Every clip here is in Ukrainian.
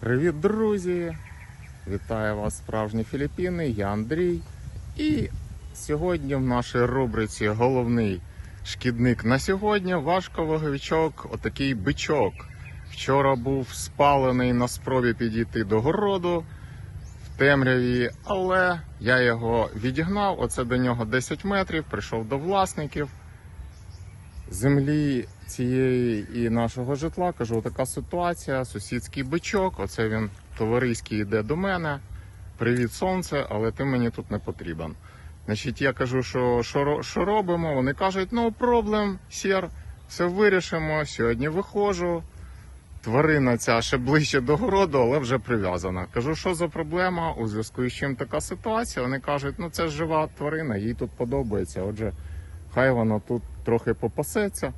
Привіт, друзі! Вітаю вас, справжні Філіппіни, я Андрій. І сьогодні в нашій рубриці головний шкідник на сьогодні важковаговичок, отакий бичок. Вчора був спалений на спробі підійти до городу в темряві, але я його відігнав. Оце до нього 10 метрів, прийшов до власників землі цієї і нашого житла. Кажу, така ситуація, сусідський бичок. Оце він товариський йде до мене. Привіт, сонце, але ти мені тут не потрібен. Значить, я кажу, що, що, що робимо? Вони кажуть, no problem, сір, все вирішимо. Сьогодні виходжу. Тварина ця ще ближче до городу, але вже прив'язана. Кажу, що за проблема? У зв'язку з чим така ситуація? Вони кажуть, ну це жива тварина, їй тут подобається. Отже, хай вона тут трохи попасеться.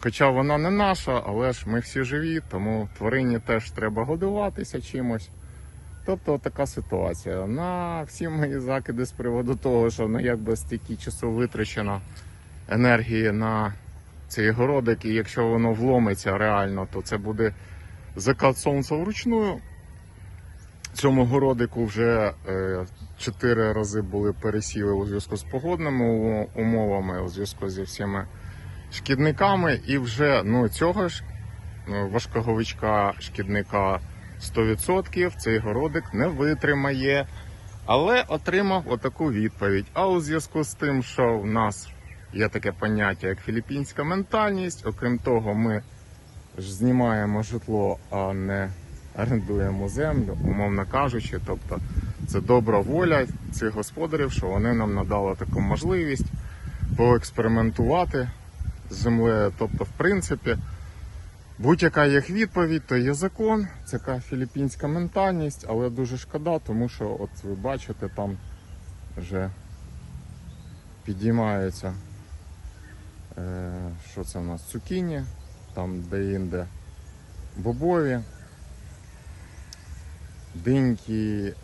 Хоча вона не наша, але ж ми всі живі, тому тварині теж треба годуватися чимось. Тобто така ситуація. На всі мої закиди з приводу того, що ну якби стільки часу витрачено енергії на цей городик, і якщо воно вломиться реально, то це буде закат сонця вручную. Цьому городику вже е, чотири рази були пересіли у зв'язку з погодними умовами, у зв'язку зі всіма шкідниками, і вже ну, цього ж ну, важкоговичка шкідника 100% цей городик не витримає. Але отримав отаку відповідь. А у зв'язку з тим, що в нас є таке поняття, як філіппінська ментальність, окрім того, ми ж знімаємо житло, а не орендуємо землю, умовно кажучи. Тобто це добра воля цих господарів, що вони нам надали таку можливість поекспериментувати з землею. Тобто, в принципі, будь-яка їх відповідь, то є закон, це така філіппінська ментальність, але дуже шкода, тому що, от ви бачите, там вже підіймаються, е, що це в нас, цукіні, там де-інде бобові, диньки,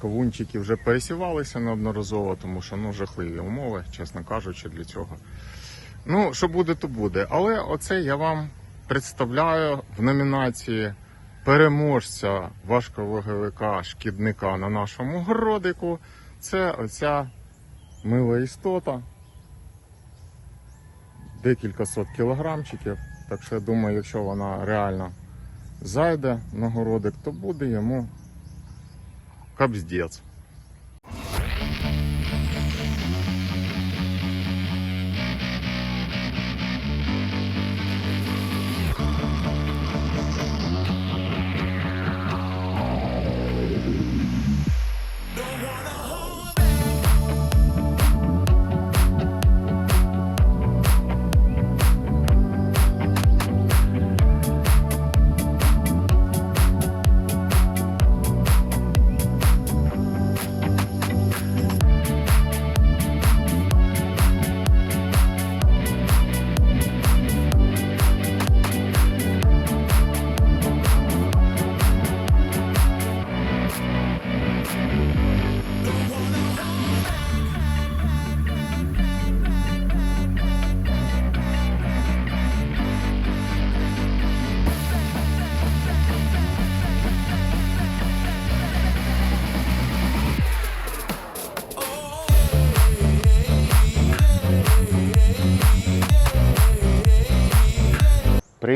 кавунчики вже пересівалися неодноразово, тому що ну, жахливі умови, чесно кажучи, для цього. Ну, що буде, то буде. Але оце я вам представляю в номінації переможця важковаговика шкідника на нашому городику. Це оця мила істота. Декілька сот кілограмчиків. Так що я думаю, якщо вона реально зайде на городик, то буде йому капздець.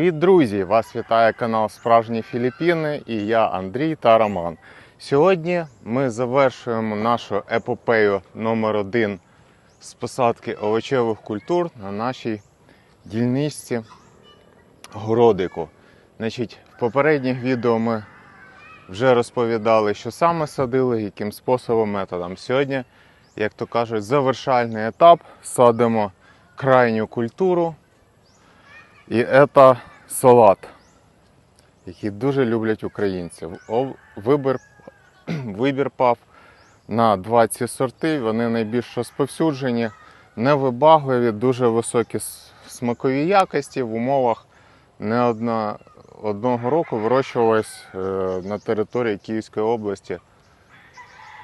Привіт, друзі! Вас вітає канал Справжні Філіппіни і я Андрій та Роман. Сьогодні ми завершуємо нашу епопею номер один з посадки овочевих культур на нашій дільничці городику. Значить, в попередніх відео ми вже розповідали, що саме садили, яким способом, методом. Сьогодні, як то кажуть, завершальний етап. Садимо крайню культуру. І це салат, який дуже люблять українці. Вибір, вибір пав на 20 сорти, вони найбільш розповсюджені, невибагливі, дуже високі смакові якості в умовах не одна, одного року вирощувалось е, на території Київської області.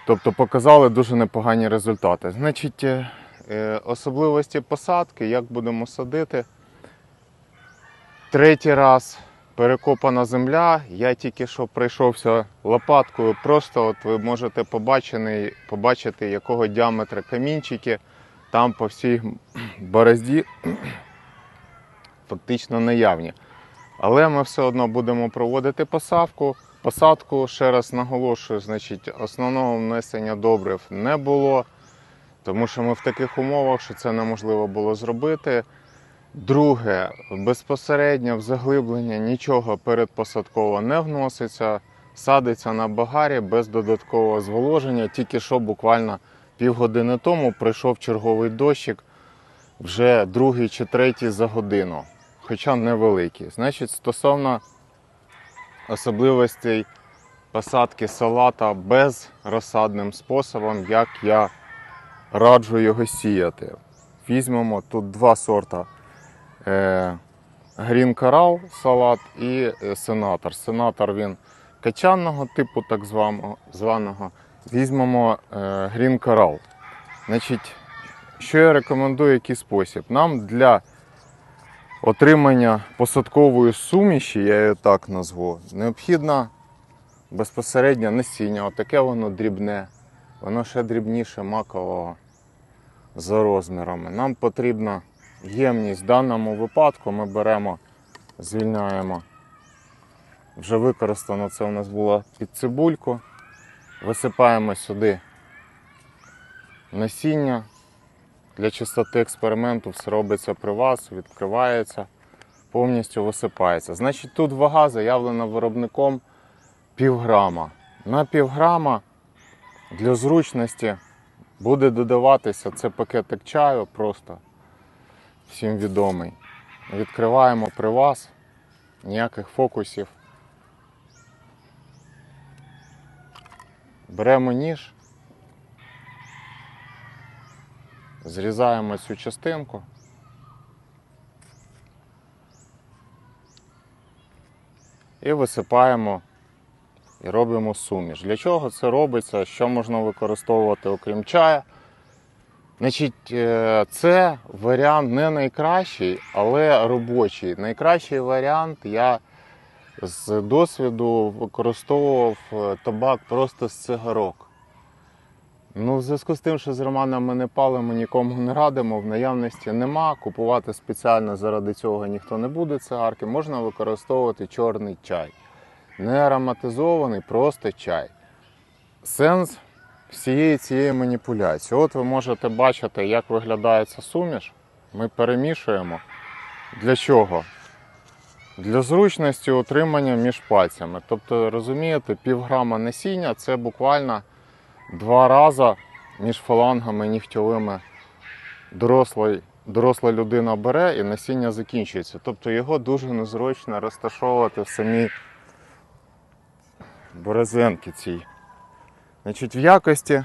Тобто показали дуже непогані результати. Значить, е, е, особливості посадки, як будемо садити. Третій раз перекопана земля. Я тільки що пройшовся лопаткою. Просто от ви можете побачити, побачити, якого діаметра камінчики там по всій борозді фактично наявні. Але ми все одно будемо проводити посадку. Посадку, ще раз наголошую, значить, основного внесення добрив не було, тому що ми в таких умовах, що це неможливо було зробити. Друге, безпосередньо в заглиблення нічого передпосадково не вноситься, садиться на багарі без додаткового зволоження. Тільки що буквально півгодини тому прийшов черговий дощик, вже другий чи третій за годину, хоча невеликий. Значить, стосовно особливостей посадки салата безрозсадним способом, як я раджу його сіяти. Візьмемо тут два сорта. Е, Green Coral салат і е, сенатор. Сенатор він качанного типу, так званого-. Візьмемо е, Green Coral. Значить, що я рекомендую, який спосіб? Нам для отримання посадкової суміші, я її так назву, необхідно безпосередньо насіння. Отаке воно дрібне, воно ще дрібніше макового за розмірами. Нам потрібна ємність. В даному випадку ми беремо, звільняємо. Вже використано це у нас було під цибульку. Висипаємо сюди насіння. Для чистоти експерименту все робиться при вас, відкривається, повністю висипається. Значить, тут вага заявлена виробником півграма. На півграма для зручності буде додаватися це пакетик чаю, просто всім відомий. Відкриваємо при вас, ніяких фокусів. Беремо ніж, зрізаємо цю частинку. І висипаємо і робимо суміш. Для чого це робиться? Що можна використовувати окрім чая? Значить, е, це варіант не найкращий, але робочий. Найкращий варіант я з досвіду використовував е, табак просто з цигарок. Ну, в зв'язку з тим, що з Романом ми не палимо, нікому не радимо, в наявності нема. Купувати спеціально заради цього ніхто не буде цигарки. Можна використовувати чорний чай. Не ароматизований, просто чай. Сенс всієї цієї маніпуляції. От ви можете бачити, як виглядає ця суміш. Ми перемішуємо. Для чого? Для зручності утримання між пальцями. Тобто, розумієте, півграма насіння це буквально два рази між фалангами нігтьовими доросла, доросла людина бере і насіння закінчується. Тобто його дуже незручно розташовувати в самій борозенки цій. Значить, в якості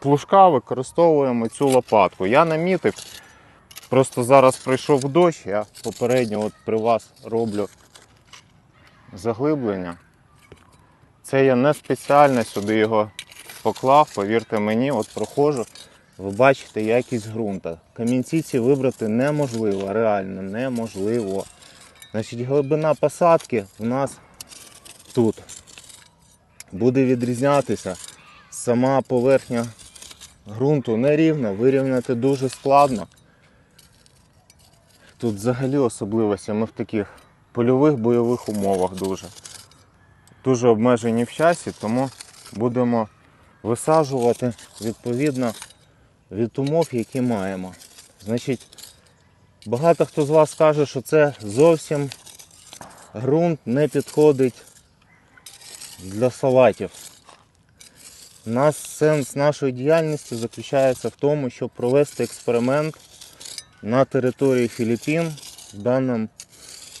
плужка використовуємо цю лопатку. Я намітив, просто зараз прийшов дощ, я попередньо от при вас роблю заглиблення. Це я не спеціально сюди його поклав, повірте мені, от проходжу. Ви бачите якість ґрунта. Камінці ці вибрати неможливо, реально неможливо. Значить, глибина посадки в нас тут буде відрізнятися. Сама поверхня ґрунту нерівна, вирівняти дуже складно. Тут взагалі особливості ми в таких польових бойових умовах дуже. Дуже обмежені в часі, тому будемо висаджувати відповідно від умов, які маємо. Значить, багато хто з вас каже, що це зовсім ґрунт не підходить для салатів. Нас сенс нашої діяльності заключається в тому, щоб провести експеримент на території Філіппін. В даному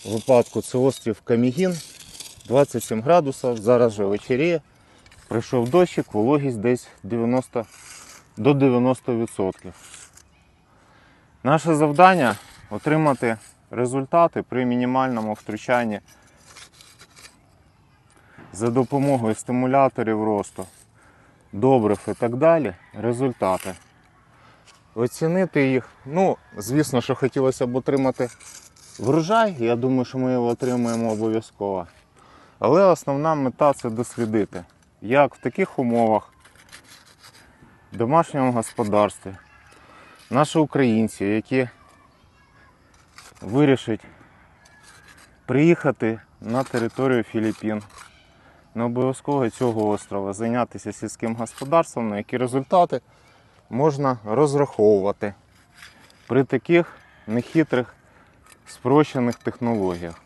випадку це острів Камігін, 27 градусів, зараз вже вечеріє. Прийшов дощик, вологість десь 90 до 90%. Наше завдання отримати результати при мінімальному втручанні за допомогою стимуляторів росту, добрив і так далі. Результати. Оцінити їх. Ну, звісно, що хотілося б отримати врожай. Я думаю, що ми його отримаємо обов'язково. Але основна мета це дослідити, як в таких умовах в домашньому господарстві наші українці, які вирішать приїхати на територію Філіппін, не обов'язково цього острова, зайнятися сільським господарством, на які результати можна розраховувати при таких нехитрих спрощених технологіях.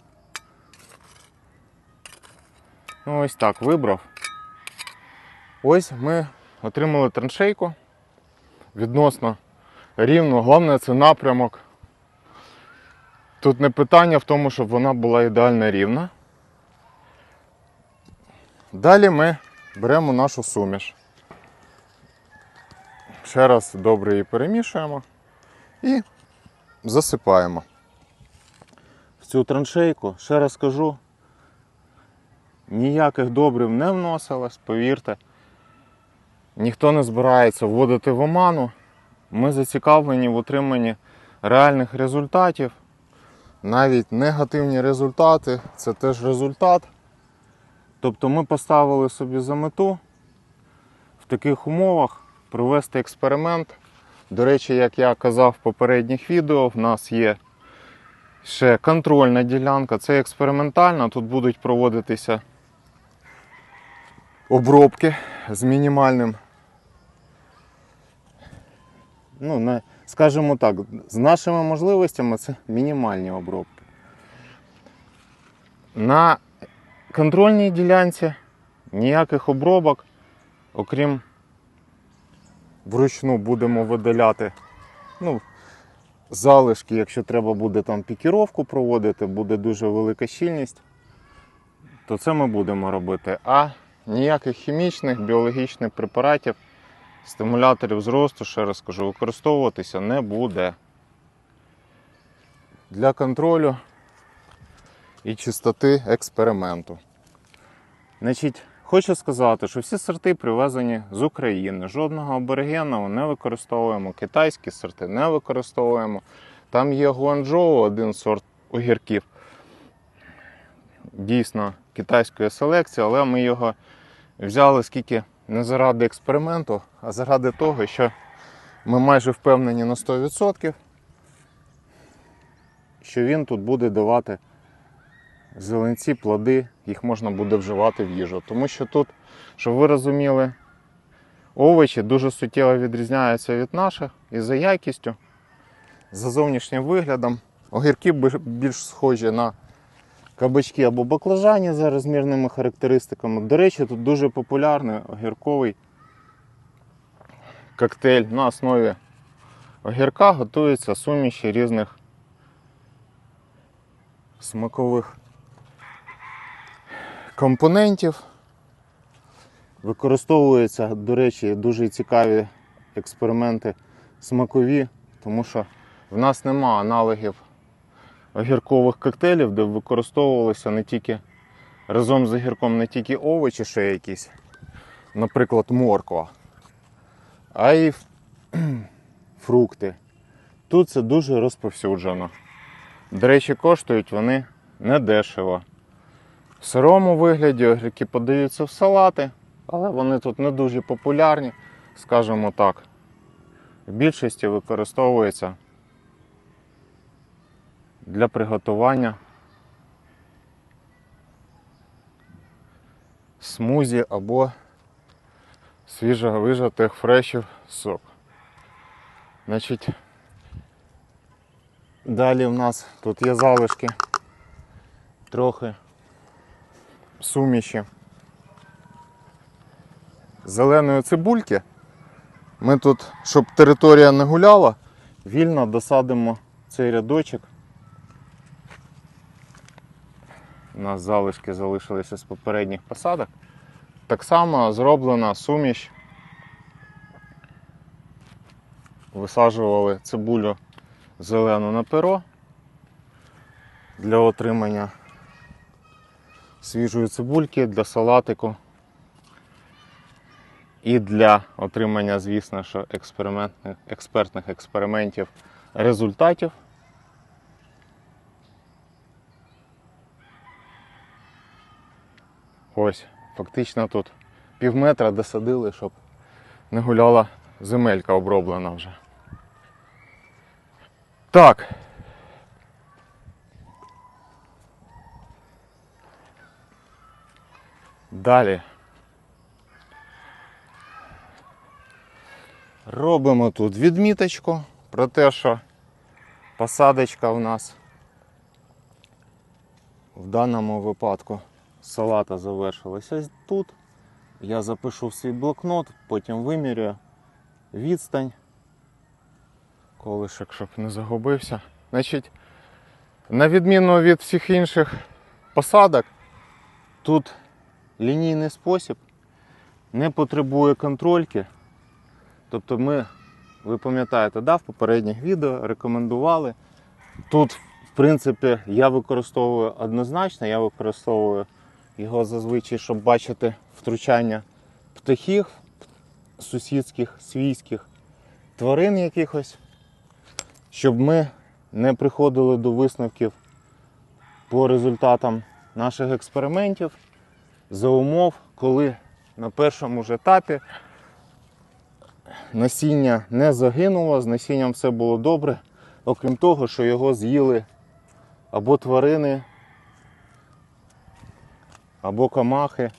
Ну, ось так вибрав. Ось ми отримали траншейку відносно рівно. Головне це напрямок. Тут не питання в тому, щоб вона була ідеально рівна. Далі ми беремо нашу суміш. Ще раз добре її перемішуємо і засипаємо. В цю траншейку, ще раз кажу, ніяких добрив не вносилось, повірте. Ніхто не збирається вводити в оману. Ми зацікавлені в отриманні реальних результатів. Навіть негативні результати це теж результат. Тобто ми поставили собі за мету в таких умовах провести експеримент. До речі, як я казав в попередніх відео, в нас є ще контрольна ділянка, це експериментальна. Тут будуть проводитися обробки з мінімальним. Ну, не, скажімо так, з нашими можливостями це мінімальні обробки. На контрольній ділянці ніяких обробок, окрім вручну будемо видаляти ну, залишки, якщо треба буде там пікіровку проводити, буде дуже велика щільність, то це ми будемо робити. А ніяких хімічних, біологічних препаратів, стимуляторів зросту, ще раз кажу, використовуватися не буде. Для контролю і чистоти експерименту. Значить, хочу сказати, що всі сорти привезені з України. Жодного аборигенного не використовуємо, китайські сорти не використовуємо. Там є Гуанчжоу, один сорт огірків. Дійсно китайської селекції, але ми його взяли скільки не заради експерименту, а заради того, що ми майже впевнені на 100%, що він тут буде давати зеленці, плоди, їх можна буде вживати в їжу. Тому що тут, щоб ви розуміли, овочі дуже суттєво відрізняються від наших і за якістю, за зовнішнім виглядом. Огірки більш схожі на кабачки або баклажані за розмірними характеристиками. До речі, тут дуже популярний огірковий коктейль на основі огірка готується суміші різних смакових компонентів. Використовуються, до речі, дуже цікаві експерименти смакові, тому що в нас нема аналогів огіркових коктейлів, де використовувалися не тільки разом з огірком не тільки овочі, ще якісь, наприклад, морква, а й фрукти. Тут це дуже розповсюджено. До речі, коштують вони недешево. В сирому вигляді огірки подаються в салати, але вони тут не дуже популярні, скажімо так. В більшості використовуються для приготування смузі або свіжовижатих фрешів сок. Значить, далі в нас тут є залишки трохи суміші зеленої цибульки. Ми тут, щоб територія не гуляла, вільно досадимо цей рядочок. У нас залишки залишилися з попередніх посадок. Так само зроблена суміш. Висаджували цибулю зелену на перо для отримання свіжої цибульки для салатику і для отримання, звісно, що експериментних, експертних експериментів результатів. Ось, фактично тут пів метра досадили, щоб не гуляла земелька оброблена вже. Так. Далі. Робимо тут відміточку про те, що посадочка у нас в даному випадку салата завершилася тут. Я запишу в свій блокнот, потім вимірюю відстань. Колишок, щоб не загубився. Значить, на відміну від всіх інших посадок, тут лінійний спосіб не потребує контрольки. Тобто ми, ви пам'ятаєте, да, в попередніх відео рекомендували. Тут, в принципі, я використовую однозначно, я використовую його зазвичай, щоб бачити втручання птахів, сусідських, свійських тварин якихось, щоб ми не приходили до висновків по результатам наших експериментів за умов, коли на першому ж етапі насіння не загинуло, з насінням все було добре, окрім того, що його з'їли або тварини, або камахи,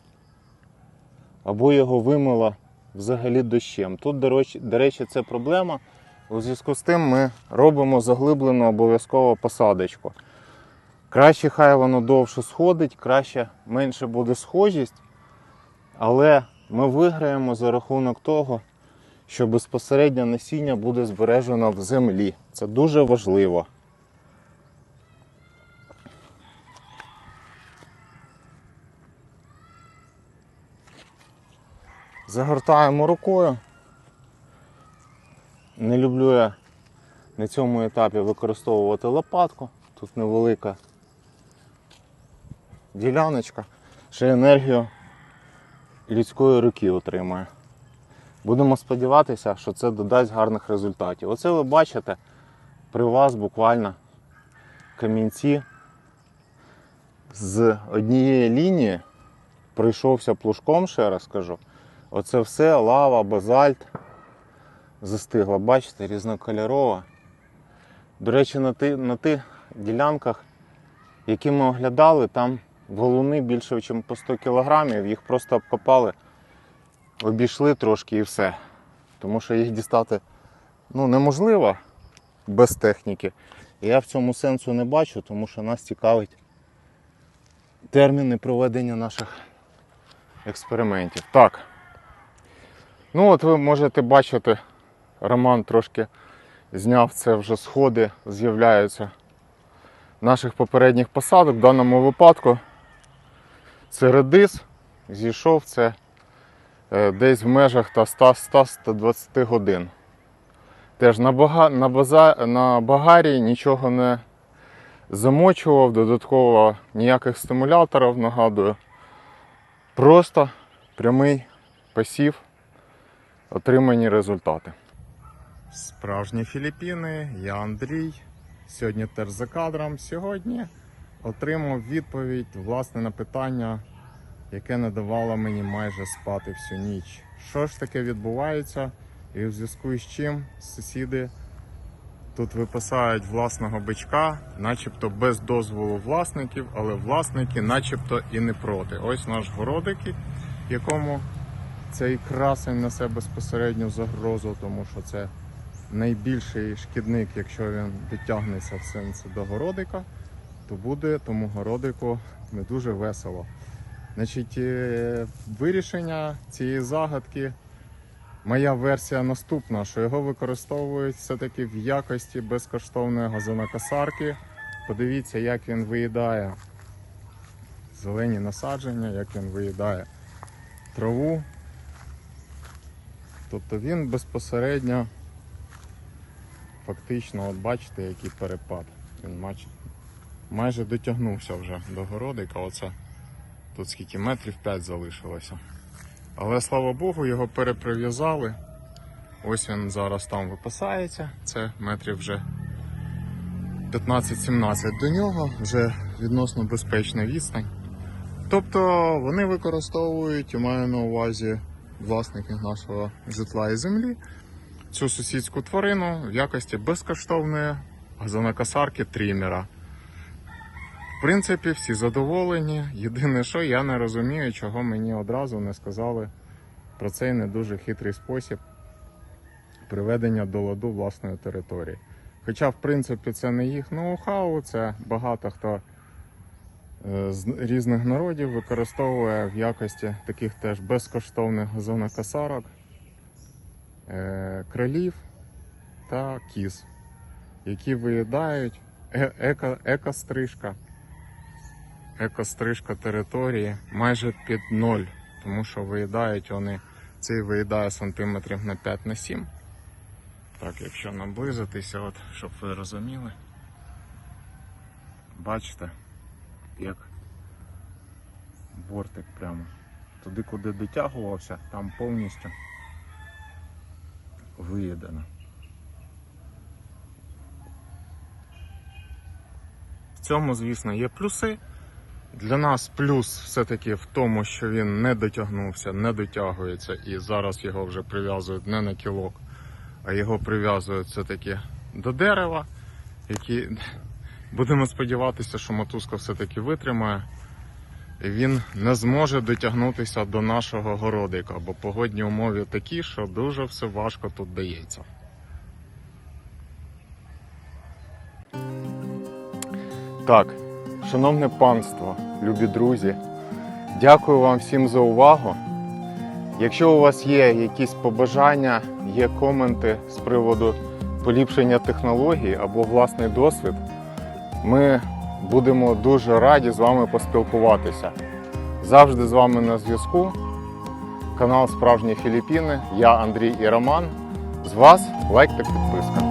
або його вимило взагалі дощем. Тут, до речі, це проблема. У зв'язку з тим ми робимо заглиблену обов'язково посадочку. Краще хай воно довше сходить, краще менше буде схожість, але ми виграємо за рахунок того, що безпосередньо насіння буде збережено в землі. Це дуже важливо. Загортаємо рукою. Не люблю я на цьому етапі використовувати лопатку. Тут невелика діляночка, ще енергію людської руки отримує. Будемо сподіватися, що це додасть гарних результатів. Оце ви бачите при вас буквально камінці з однієї лінії пройшовся плужком, ще раз кажу. Оце все лава, базальт застигла. Бачите, різнокольорова. До речі, на тих ділянках, які ми оглядали, там валуни більше, ніж по 100 кілограмів, їх просто обкопали, обійшли трошки і все. Тому що їх дістати ну, неможливо без техніки. Я в цьому сенсу не бачу, тому що нас цікавить терміни проведення наших експериментів. Так. Ну от ви можете бачити, Роман трошки зняв це вже сходи, з'являються наших попередніх посадок. В даному випадку це редис, зійшов це е, десь в межах та 100-120 годин. Теж на, бага, на, база, на багарі нічого не замочував, додатково ніяких стимуляторів, нагадую. Просто прямий посів, отримані результати. Справжні Філіппіни, я Андрій. Сьогодні теж за кадром. Сьогодні отримав відповідь власне на питання, яке не давало мені майже спати всю ніч. Що ж таке відбувається, і в зв'язку з чим сусіди тут випасають власного бичка, начебто без дозволу власників, але власники начебто і не проти. Ось наш городик, якому цей красень несе безпосередню загрозу, тому що це найбільший шкідник, якщо він дотягнеться в сенсі до городика, то буде тому городику не дуже весело. Значить, е, вирішення цієї загадки, моя версія наступна, що його використовують все-таки в якості безкоштовної газонокосарки. Подивіться, як він виїдає зелені насадження, як він виїдає траву. Тобто він безпосередньо фактично, от бачите, який перепад. Він майже, майже дотягнувся вже до городика. Оце тут скільки метрів 5 залишилося. Але слава Богу, його переприв'язали. Ось він зараз там випасається. Це метрів вже 15-17 до нього, вже відносно безпечна відстань. Тобто вони використовують, я маю на увазі власники нашого житла і землі, цю сусідську тварину в якості безкоштовної газонокосарки трімера. Принципі, всі задоволені. Єдине, що я не розумію, чого мені одразу не сказали про цей не дуже хитрий спосіб приведення до ладу власної території. Хоча, в принципі, це не їх ноу-хау, це багато хто е, з різних народів використовує в якості таких теж безкоштовних газонокосарок е, кролів та кіз, які виїдають е- еко- екострижка, екострижка території майже під ноль, тому що виїдають вони, цей виїдає сантиметрів на 5 на 7. Так, якщо наблизитися, от, щоб ви розуміли. Бачите, як бортик прямо. Туди, куди дотягувався, там повністю виїдено. В цьому, звісно, є плюси. Для нас плюс все-таки в тому, що він не дотягнувся, не дотягується, і зараз його вже прив'язують не на кілок, а його прив'язують все-таки до дерева, які будемо сподіватися, що мотузка все-таки витримає. І він не зможе дотягнутися до нашого городика, бо погодні умови такі, що дуже все важко тут дається. Так, шановне панство, любі друзі, дякую вам всім за увагу. Якщо у вас є якісь побажання, є коменти з приводу поліпшення технологій або власний досвід, ми будемо дуже раді з вами поспілкуватися. Завжди з вами на зв'язку. Канал Справжні Філіппіни. Я Андрій і Роман. З вас лайк та підписка.